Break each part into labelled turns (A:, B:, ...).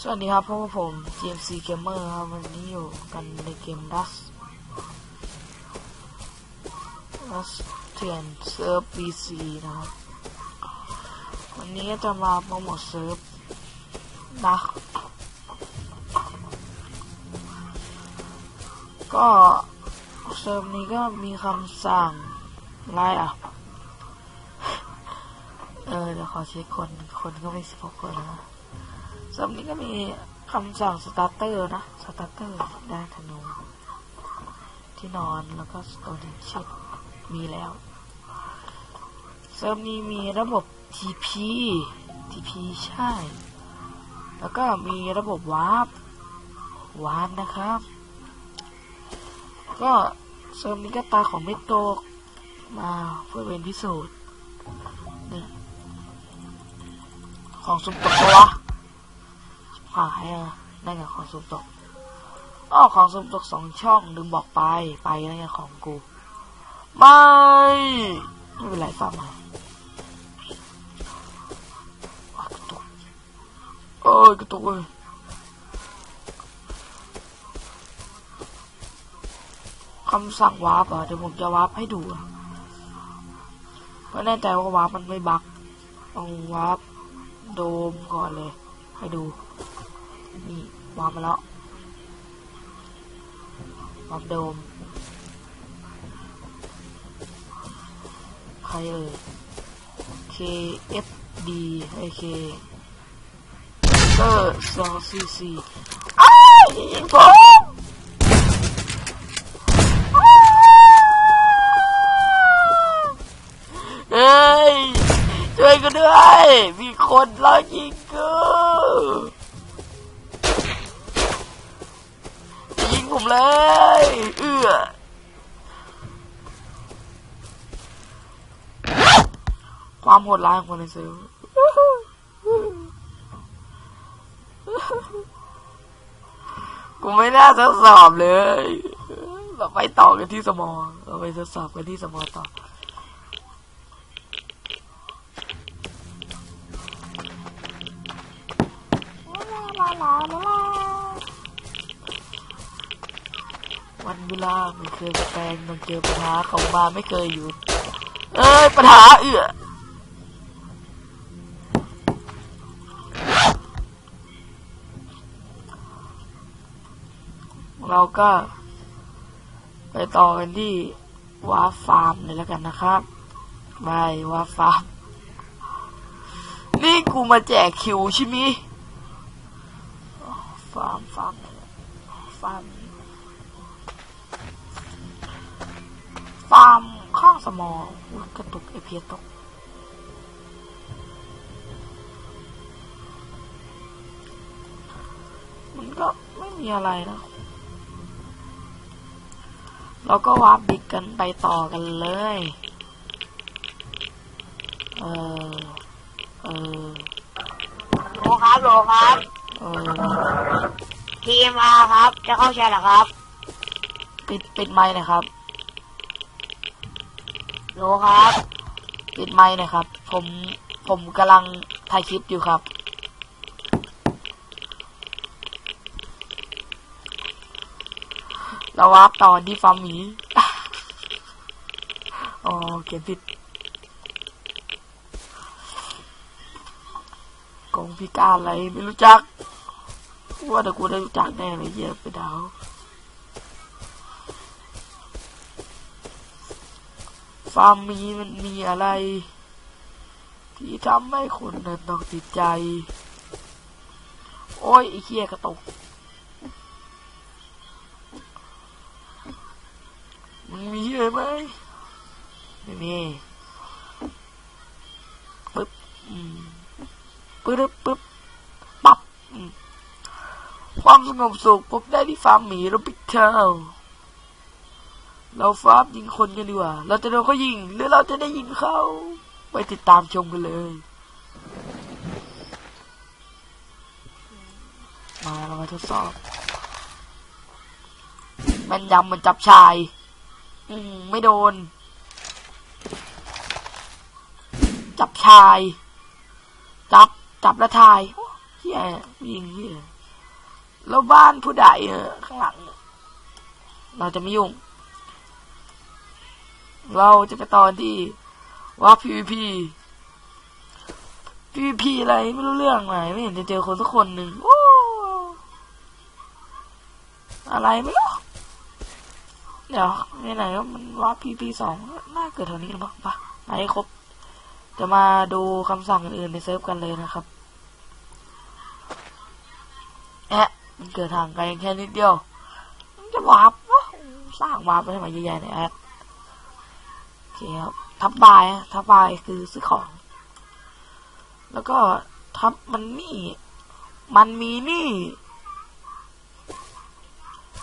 A: สวัสดีครับพวกผม GMC Gamer ครับ วันนี้อยู่กันในเกม Dust Dust เทียนเซิร์ฟ BC นะครับ วันนี้จะมาโปรโมทเซิร์ฟนะก็เซิร์ฟนี้ก็มีคำสั่งไล่อะ เออเดี๋ยวขอเช็คคน คนก็ไม่สิบหกคนแล้วนะ สำนี้ก็มีคำสั่งสตาร์เตอร์นะสตาร์เตอร์ได้ธนู ที่นอนแล้วก็สโตนชิปมีแล้ว เซิร์ฟนี้มีระบบ TP TP ใช่ แล้วก็มีระบบวาร์ปวาร์ปนะครับ ก็เซิร์ฟนี้ก็ตาของไม่ตกมาเพื่อเป็นพิสูจน์นี่ของสุ่มตกปะ วายอะได้ไงของสุ่มตกอ้อของสุ่มตกสองช่องลืมบอกไปไปแล้วไงของกู ไม่ไม่เป็นไรฟ้าใหม่ากระตุกเอ้ยกระตุกเอ้ยคำสั่งวาร์ปอะเดี๋ยวผมจะวาร์ปให้ดูอะไม่แน่ใจว่าวาร์ปมันไม่บักต้องวาร์ปโดมก่อนเลย ให้ดู นี่วางมาแล้ววาร์ปโดม ใครเอ่ย K F D ไอ K เออสองสี่สี่ ความโหดร้ายของคนในซื้อกูไม่น่าทดสอบเลย เราไปต่อกันที่สมองเราไปทดสอบกันที่สมองต่อวันเวลาไม่เคยแปลงต้องเจอปัญหาของมาไม่เคยหยุดเอ้ยปัญหาเอือ เราก็ไปต่อกันที่วาฟาร์มเลยแล้วกันนะครับบายวาฟาร์ม นี่กูมาแจกคิวใช่ไหมฟาร์มฟาร์มฟาร์มฟาร์มข้างสมองกระตุกไอเพียตกมันก็ไม่มีอะไรนะ เราก็วาร์ปบิกกันไปต่อกันเลย เออ เออ
B: โลครับโลครับ
A: เออ
B: ทีมอาครับ จะเข้าแชร์เหรอครับ
A: ปิดปิดไมค์หนะครับ
B: โลครับ
A: ปิดไมค์หนะครับ ผมผมกำลังถ่ายคลิปอยู่ครับ เราวาร์ปตอนที่ฟาร์มหมีอ๋อเขียนผิดกองพิการอะไรไม่รู้จัก ว่าแต่กูได้รู้จักแน่เลยเยอะไปดาวฟาร์มมีมันมีอะไร ที่ทำให้คนนั้นต้องติดใจ โอ้ยไอ้เคียกระตก มึงมีอะไรไหมไม่มีปึ๊บปึ๊บปึ๊บปั๊บความสงบสุขพบได้ที่ฟาร์มหมีโรบิกเทลเราฟาร์มยิงคนกันดีกว่า เราจะโดนเขายิง หรือเราจะได้ยิงเขา ไปติดตามชมกันเลย มาเรามาทดสอบ มันยำมันจับชาย อืม ไม่โดน จับชาย จับ จับแล้วทายเฮียยิงเฮียแล้วบ้านผู้ใดเออข้างหลัง เราจะไม่ยุ่ง เราจะไปตอนที่ว่า PVP PVP อะไรไม่รู้เรื่องไหนไม่เห็นจะเจอคนสักคนหนึ่งอะไรไม่รู้ เดี๋ยวไหนก็มันว่า PVP สองน่าเกิดแถวนี้หรือเปล่าปะไปให้ครบ จะมาดูคำสั่งอื่นๆในเซิร์ฟกันเลยนะครับแอะมันเกิดทางไกลแค่นิดเดียวมันจะวาร์ปวะสร้างวาร์ปไปทำไมเยอะแยะเนี่ยแอดโอเคครับทับบายทับบายคือซื้อของ แล้วก็ทับมันนี่ มันมีนี่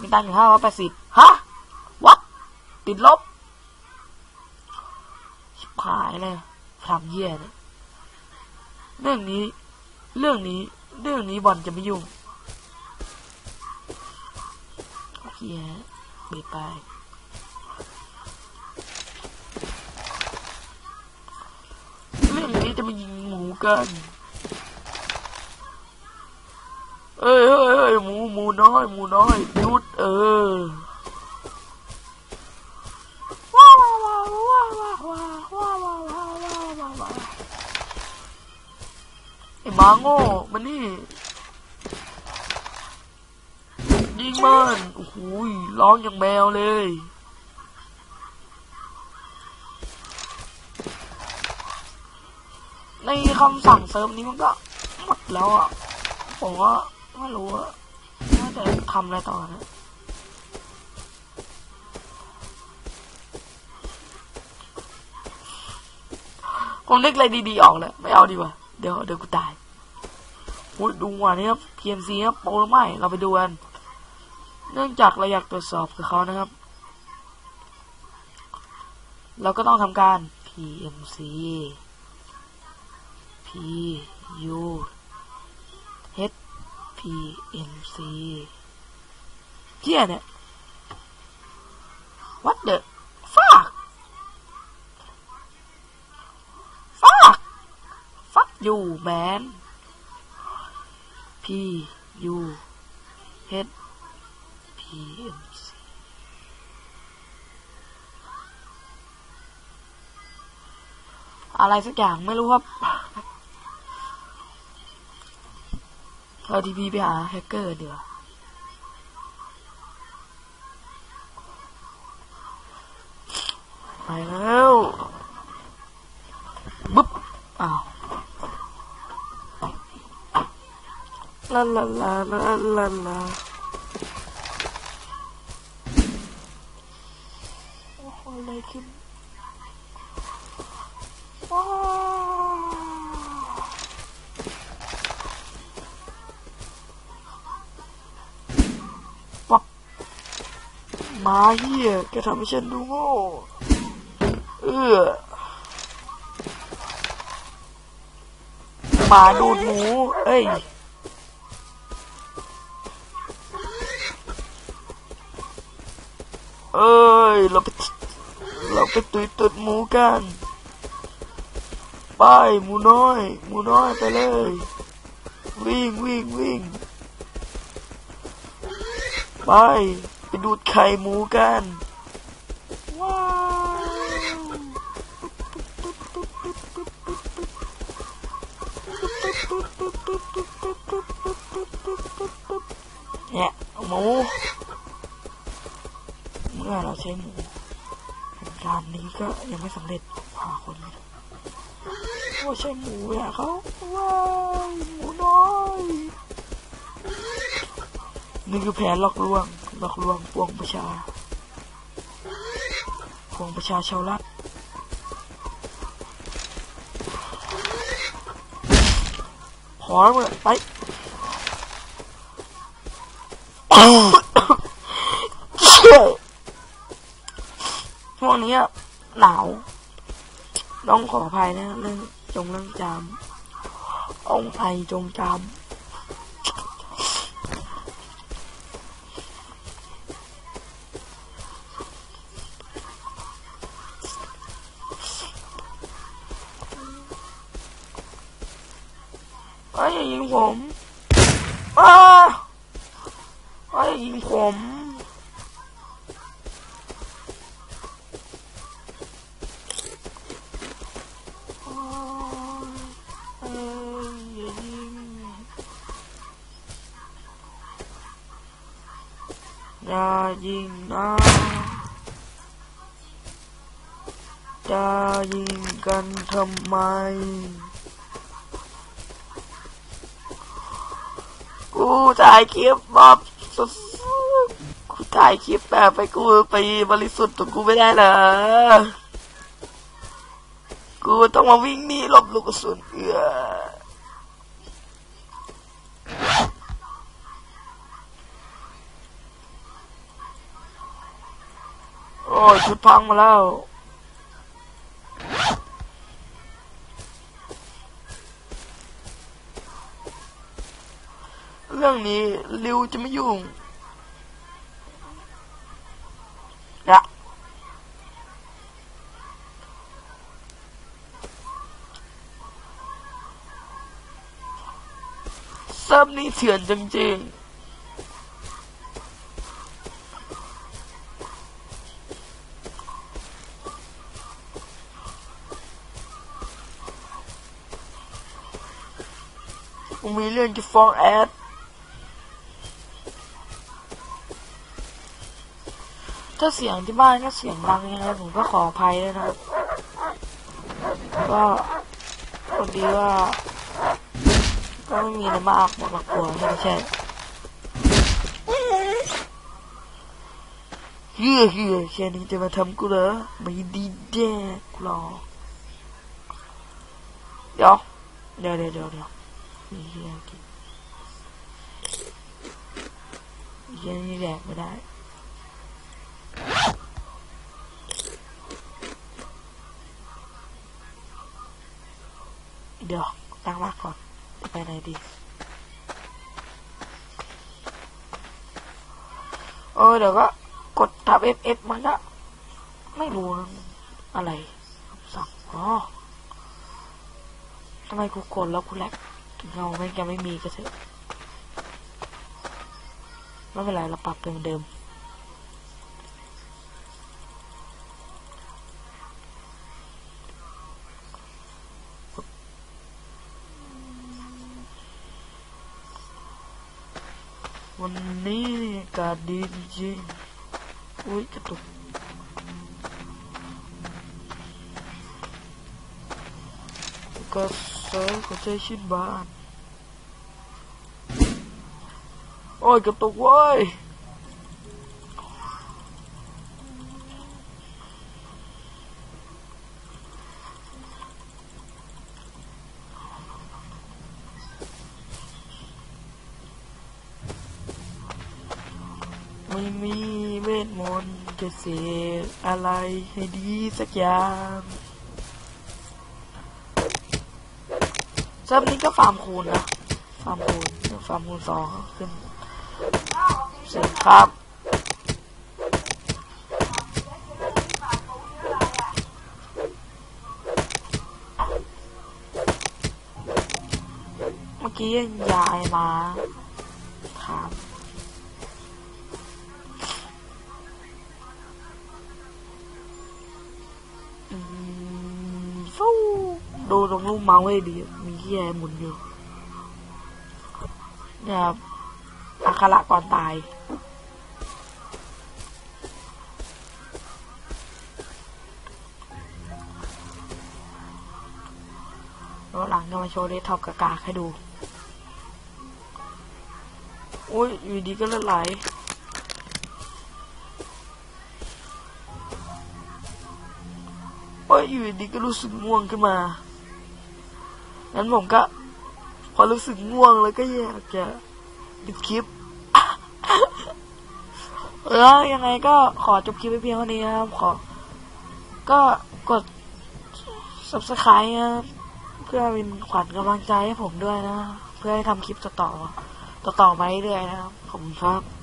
A: มีตังค์อยู่ห้าร้อยแปดสิบฮะ ติดลบชิบหายเลยทำเหี้ยเนี่ยเรื่องนี้ เรื่องนี้ เรื่องนี้บอลจะไม่ยุ่งเหี้ยเบียดไปเรื่องนี้จะมายิงหมูกันเอ้ยเอ้ยเอ้ยหมูหมูน้อย หมูน้อยหยุดเออ หมาโง่มันนี่ยิงมันโอ้โหยร้องอย่างแมวเลยในคำสั่งเสริมนี้มันก็หมดแล้วอะผมว่าไม่รู้ว่าจะทำอะไรต่อนะผมนึกอะไรดีๆออกแล้วไม่เอาดีกว่า เดี๋ยวเดี๋ยวกูตายโอ้ยดูว่านี่ครับ PMC ครับโปรหรือไม่เราไปดูกัน เนื่องจากเราอยากตรวจสอบกับเขานะครับ เราก็ต้องทำการ PMC P U H P M C เที่ยเนี่ย What the fuck fuck you man P U H P M C อะไรสักอย่างไม่รู้ครับเราทีพีไปหาแฮกเกอร์เดี๋ยวไปแล้วบึ๊บอ้าว ลาลาลาลาลาลาโอ้โหอะไรขึ้นว้าวหมาเฮียแกทำให้ฉันดูโง่เออหมาดูดหมูเอ้ย เอ้ ย เราไปเราไปตุยตุดหมูกันไปหมูน้อยหมูน้อยไปเลย วิ่งวิ่งวิ่งไปไปดูดไข่หมูกันว้าวเนี่ยหมู มื่อเราใช้หมูการนี้ก็ยังไม่สำเร็จหาคนไม่ได้โอ้ใช่หมูอะเขาว้าวหมูน้อยนี่คือแผนหลอกลวงหลอกลวงปวงประชาปวงประชาชาวรัฐพอแล้วมึงไป ช่วงนี้อะ หนาว ต้องขออภัยนะเรื่องจงเรื่องจามองไอจงจามเอ้ยอย่ายิงผมอ้าไอ้ยิงผมโอ้ยเอ้ยอย่ายิง อย่ายิงนะจะยิงกันทำไม กูถ่ายคลิปบอบสุดๆกูถ่ายคลิปแบบไปกูไปบริสุทธิ์ตัวกูไม่ได้หรอกูต้องมาวิ่งหนีหลบลูกกระสุนเอือ โอ้ชุดพังมาแล้ว เรื่องนี้ริวจะไม่ยุ่งนะเซิร์ฟนี้เถื่อนจริงๆ เรื่องจะฟ้องแอดถ้าเสียงที่บ้านก็เสียงดังยังไงผมก็ขออภัยด้วยนะครับก็พอดีว่า ก็ไม่มีอะไรมากบอกหลักกลัวไม่ใช่เฮียเฮียแค่นี้จะมาทำกูเหรอไม่ดีแน่กูรอเดี๋ยวเดี๋ยวเดี๋ยวเดี๋ยว เยวมีเฮียกินเฮียนี่แดกไม่ได้เดี๋ยวตั้งรากก่อน ไปไหนดี เออ เดี๋ยวก็กดทับ F F มันก็ไม่รู้อะไรสั่งอ๋อทำไมกูกดแล้วกูแลก เงาไม่งจะไม่มีก็เถอะไม่เป็นไรเราปรับเป็นเดิมวันนี้อากาศดีจริงอุ้ยกระตุกก็ เซิร์ฟหัวใจชิดบ้าน โอ้ยกระตุกเว้ยไม่มีเวทมนต์จะเสกอะไรให้ดีสักอย่าง เซิร์ฟนี้ก็ฟาร์มคูณนะฟาร์มคูณฟาร์มคูณสองขึ้นเสร็จครับเมื่อกี้ยายมาถามอืม ดูตรงลูกเมาส์ให้ดี มีที่แอร์หมุนอยู่เนี่ยครับอักขระก่อนตาย แล้วหลังจะมาโชว์เดสท็อปกากาให้ดู โอ้ย อยู่ดีก็เลือดไหลโอ้ย อยู่ดีก็รู้สึกง่วงขึ้นมา งั้นผมก็ พอรู้สึกง่วงแล้วก็อยากจะปิดคลิปแล้วยังไงก็ขอจบคลิปไปเพียงเท่านี้นะครับ ขอ ก็กด subscribe นะครับเพื่อเป็นขวัญกำลังใจให้ผมด้วยนะ เพื่อให้ทำคลิปต่อๆต่อไปเรื่อยๆนะครับขอบคุณครับ